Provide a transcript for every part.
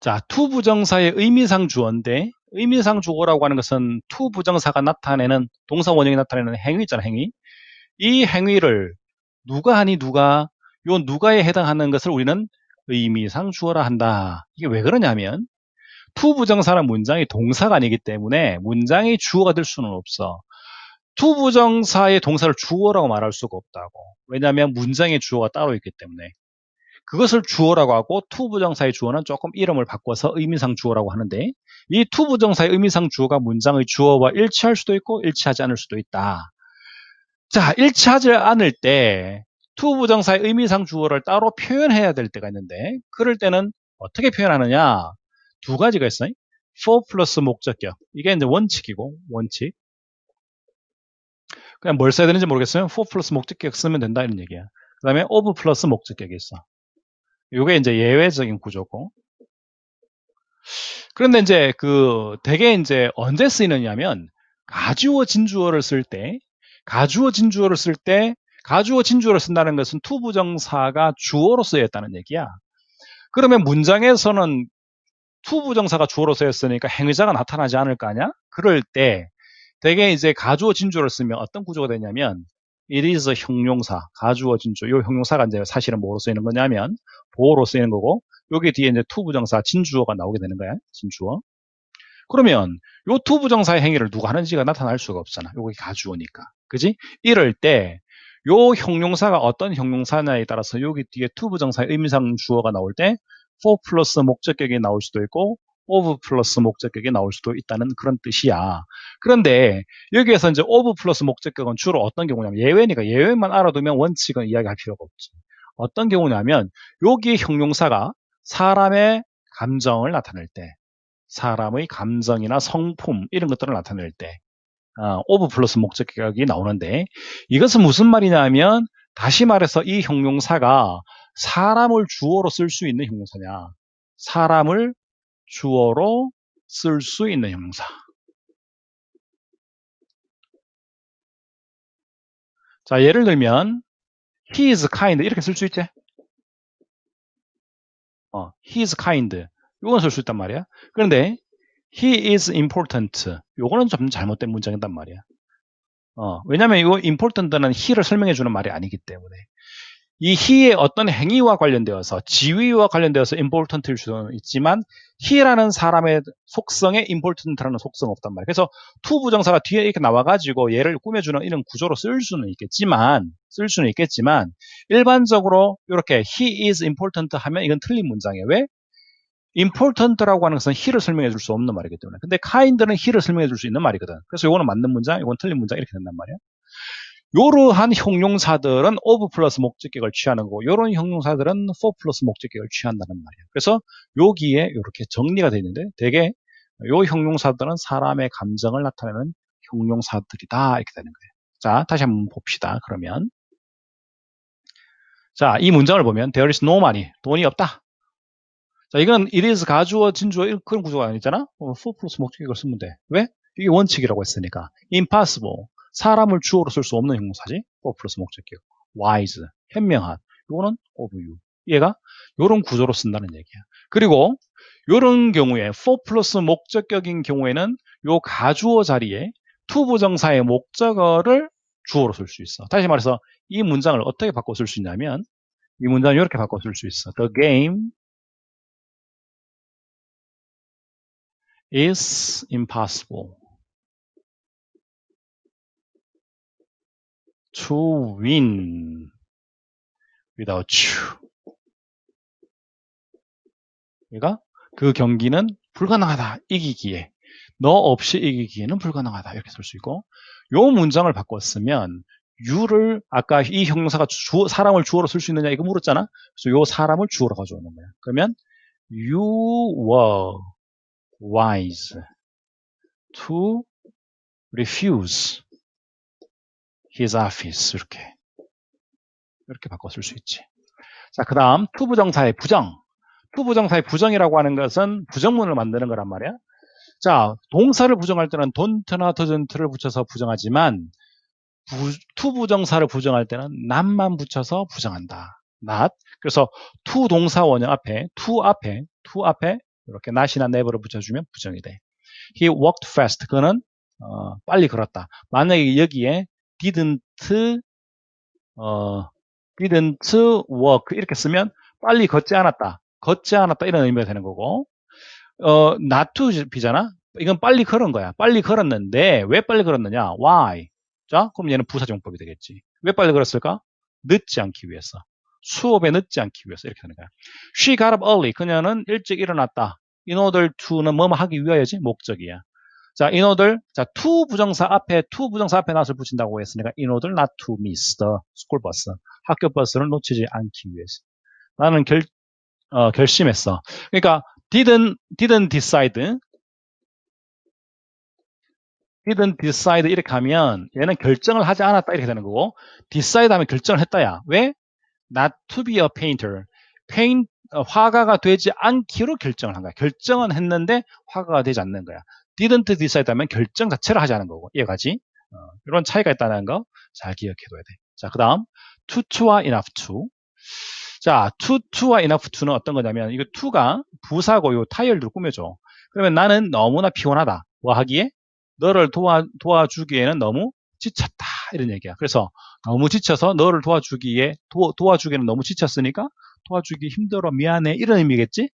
자, 투 부정사의 의미상 주어인데 의미상 주어라고 하는 것은 투 부정사가 나타내는 동사 원형이 나타내는 행위 있잖아, 행위. 이 행위를 누가 하니 누가 요 누가에 해당하는 것을 우리는 의미상 주어라 한다. 이게 왜 그러냐면 투 부정사는 문장이 동사가 아니기 때문에 문장이 주어가 될 수는 없어. 투 부정사의 동사를 주어라고 말할 수가 없다고. 왜냐하면 문장의 주어가 따로 있기 때문에. 그것을 주어라고 하고 투부정사의 주어는 조금 이름을 바꿔서 의미상 주어라고 하는데 이 투부정사의 의미상 주어가 문장의 주어와 일치할 수도 있고 일치하지 않을 수도 있다. 자, 일치하지 않을 때 투부정사의 의미상 주어를 따로 표현해야 될 때가 있는데 그럴 때는 어떻게 표현하느냐? 두 가지가 있어요. for 플러스 목적격. 이게 이제 원칙이고 원칙. 그냥 뭘 써야 되는지 모르겠어요. for 플러스 목적격 쓰면 된다 이런 얘기야. 그 다음에 of 플러스 목적격이 있어. 이게 이제 예외적인 구조고. 그런데 이제 그 대개 이제 언제 쓰이느냐면 가주어 진주어를 쓸 때, 가주어 진주어를 쓸 때, 가주어 진주어를 쓴다는 것은 투부정사가 주어로 쓰였다는 얘기야. 그러면 문장에서는 투부정사가 주어로 쓰였으니까 행위자가 나타나지 않을 거 아니야? 그럴 때 대개 이제 가주어 진주어를 쓰면 어떤 구조가 되냐면 it is 형용사, 가주어 진주. 이 형용사가 이제 사실은 뭐로 쓰이는 거냐면 보호로 쓰이는 거고 여기 뒤에 이제 투부정사 진주어가 나오게 되는 거야. 진주어. 그러면 요 투부정사의 행위를 누가 하는지가 나타날 수가 없잖아. 요게 가주어니까. 그지? 이럴 때 요 형용사가 어떤 형용사냐에 따라서 여기 뒤에 투부정사의 의미상 주어가 나올 때 for 플러스 목적격이 나올 수도 있고 of 플러스 목적격이 나올 수도 있다는 그런 뜻이야. 그런데 여기에서 이제 of 플러스 목적격은 주로 어떤 경우냐면 예외니까 예외만 알아두면 원칙은 이야기할 필요가 없지. 어떤 경우냐면 여기 형용사가 사람의 감정을 나타낼 때 사람의 감정이나 성품 이런 것들을 나타낼 때 어, of 플러스 목적격이 나오는데 이것은 무슨 말이냐면 다시 말해서 이 형용사가 사람을 주어로 쓸 수 있는 형용사냐 사람을 주어로 쓸 수 있는 형용사. 자, 예를 들면 he is kind 이렇게 쓸 수 있지? 어, he is kind 이건 쓸 수 있단 말이야. 그런데 he is important 요거는 좀 잘못된 문장이단 말이야. 어, 왜냐면 이거 important는 he를 설명해 주는 말이 아니기 때문에 이 he의 어떤 행위와 관련되어서 지위와 관련되어서 important일 수는 있지만 he라는 사람의 속성에 important라는 속성 없단 말이에요. 그래서 to 부정사가 뒤에 이렇게 나와가지고 얘를 꾸며주는 이런 구조로 쓸 수는 있겠지만 쓸 수는 있겠지만 일반적으로 이렇게 he is important 하면 이건 틀린 문장이에요. 왜? important라고 하는 것은 he를 설명해 줄 수 없는 말이기 때문에 근데 kind는 he를 설명해 줄 수 있는 말이거든. 그래서 이거는 맞는 문장, 이건 틀린 문장 이렇게 된단 말이에 요. 요러한 형용사들은 of 플러스 목적격을 취하는 거고 요런 형용사들은 for 플러스 목적격을 취한다는 말이에요. 그래서 여기에 이렇게 정리가 되어 있는데 대개 요 형용사들은 사람의 감정을 나타내는 형용사들이다 이렇게 되는 거예요. 자 다시 한번 봅시다. 그러면 자 이 문장을 보면 there is no money 돈이 없다. 자 이건 it is 가주어 진주어 그런 구조가 아니잖아. 어, for 플러스 목적격을 쓰면 돼. 왜? 이게 원칙이라고 했으니까 impossible 사람을 주어로 쓸 수 없는 형용사지. for 플러스 목적격. wise, 현명한. 이거는 of you. 얘가 이런 구조로 쓴다는 얘기야. 그리고 이런 경우에 for 플러스 목적격인 경우에는 요 가주어 자리에 to 부정사의 목적어를 주어로 쓸 수 있어. 다시 말해서 이 문장을 어떻게 바꿔 쓸 수 있냐면 이 문장을 이렇게 바꿔 쓸 수 있어. The game is impossible. To win without you. 그러니까 그 경기는 불가능하다. 이기기에. 너 없이 이기기에는 불가능하다. 이렇게 쓸 수 있고 요 문장을 바꿨으면 you를 아까 이 형용사가 주, 사람을 주어로 쓸 수 있느냐 이거 물었잖아. 그래서 요 사람을 주어로 가져오는 거야. 그러면 you were wise to refuse his office 이렇게 이렇게 바꿔 쓸 수 있지. 자, 그 다음 투부정사의 부정. 투부정사의 부정이라고 하는 것은 부정문을 만드는 거란 말이야. 자, 동사를 부정할 때는 don't나 doesn't를 붙여서 부정하지만 부, 투부정사를 부정할 때는 not만 붙여서 부정한다. not. 그래서 to 동사 원형 앞에 to 앞에 to 앞에 이렇게 not이나 never를 붙여주면 부정이 돼. He walked fast. 그는 어, 빨리 걸었다. 만약에 여기에 didn't 어, didn't walk 이렇게 쓰면 빨리 걷지 않았다. 걷지 않았다 이런 의미가 되는 거고 어, not to 비잖아. 이건 빨리 걸은 거야. 빨리 걸었는데 왜 빨리 걸었느냐? Why? 자, 그럼 얘는 부사정법이 되겠지. 왜 빨리 걸었을까? 늦지 않기 위해서. 수업에 늦지 않기 위해서 이렇게 되는 거야. She got up early. 그녀는 일찍 일어났다. In order to는 뭐뭐 하기 위하여지 목적이야. 자, order, 자, to 부정사 앞에, to 부정사 앞에 not을 붙인다고 했으니까 order not to miss the school bus. 학교 버스를 놓치지 않기 위해서. 나는 결, 어, 결심했어. 그러니까 didn't, didn't decide, didn't decide 이렇게 하면 얘는 결정을 하지 않았다 이렇게 되는 거고 decide 하면 결정을 했다야. 왜? not to be a painter. paint, 어, 화가가 되지 않기로 결정을 한 거야. 결정은 했는데 화가가 되지 않는 거야. Didn't decide 하면 결정 자체를 하지 않은 거고 이해가지? 어, 이런 차이가 있다는 거 잘 기억해둬야 돼. 자, 그 다음 to, to와 enough to. 자, to, to와 enough to는 어떤 거냐면 이거 to가 부사고 요 타이어를 꾸며줘. 그러면 나는 너무나 피곤하다. 뭐 하기에? 너를 도와, 도와주기에는 너무 지쳤다. 이런 얘기야. 그래서 너무 지쳐서 너를 도와주기에, 도, 도와주기에는 너무 지쳤으니까 도와주기 힘들어, 미안해. 이런 의미겠지?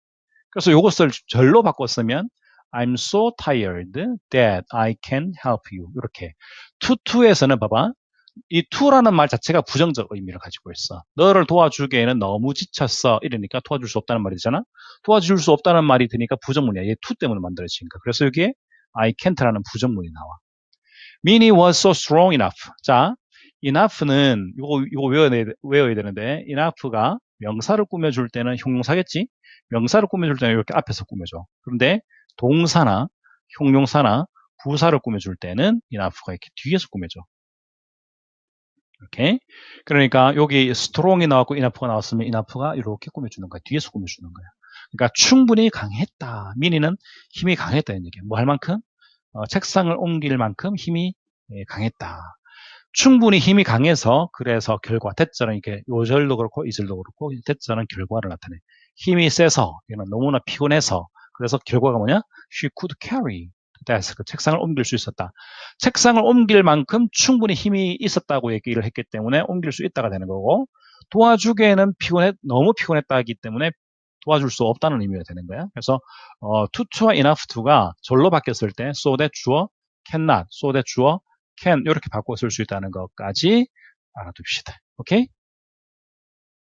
그래서 이것을 절로 바꿨으면 I'm so tired that I can help you. 이렇게. to, to에서는 봐봐. 이 to라는 말 자체가 부정적 의미를 가지고 있어. 너를 도와주기에는 너무 지쳤어. 이러니까 도와줄 수 없다는 말이 되잖아. 도와줄 수 없다는 말이 드니까 부정문이야. 얘 to 때문에 만들어지니까. 그래서 여기에 I can't라는 부정문이 나와. Minnie was so strong enough. 자, enough는 이거 이거 외워야, 외워야 되는데 enough가 명사를 꾸며줄 때는 형용사겠지? 명사를 꾸며줄 때는 이렇게 앞에서 꾸며줘. 그런데 동사나 형용사나 부사를 꾸며줄 때는 enough가 이렇게 뒤에서 꾸며줘. 이렇게. 그러니까 여기 strong이 나왔고 enough가 나왔으면 enough가 이렇게 꾸며주는 거야. 뒤에서 꾸며주는 거야. 그러니까 충분히 강했다. 미니는 힘이 강했다. 이런 얘기야. 뭐 할 만큼? 어, 책상을 옮길 만큼 힘이 예, 강했다. 충분히 힘이 강해서 그래서 결과 대절은 이렇게 요절도 그렇고 이절도 그렇고 대절은 결과를 나타내. 힘이 세서 이는 너무나 피곤해서 그래서 결과가 뭐냐? She could carry the desk. 그 책상을 옮길 수 있었다. 책상을 옮길 만큼 충분히 힘이 있었다고 얘기를 했기 때문에 옮길 수 있다가 되는 거고 도와주기에는 피곤해 너무 피곤했다기 때문에 도와줄 수 없다는 의미가 되는 거야. 그래서 어, to, to와 enough to가 절로 바뀌었을 때 so that 주어 cannot, so that 주어 can 이렇게 바꿔 쓸 수 있다는 것까지 알아둡시다. 오케이?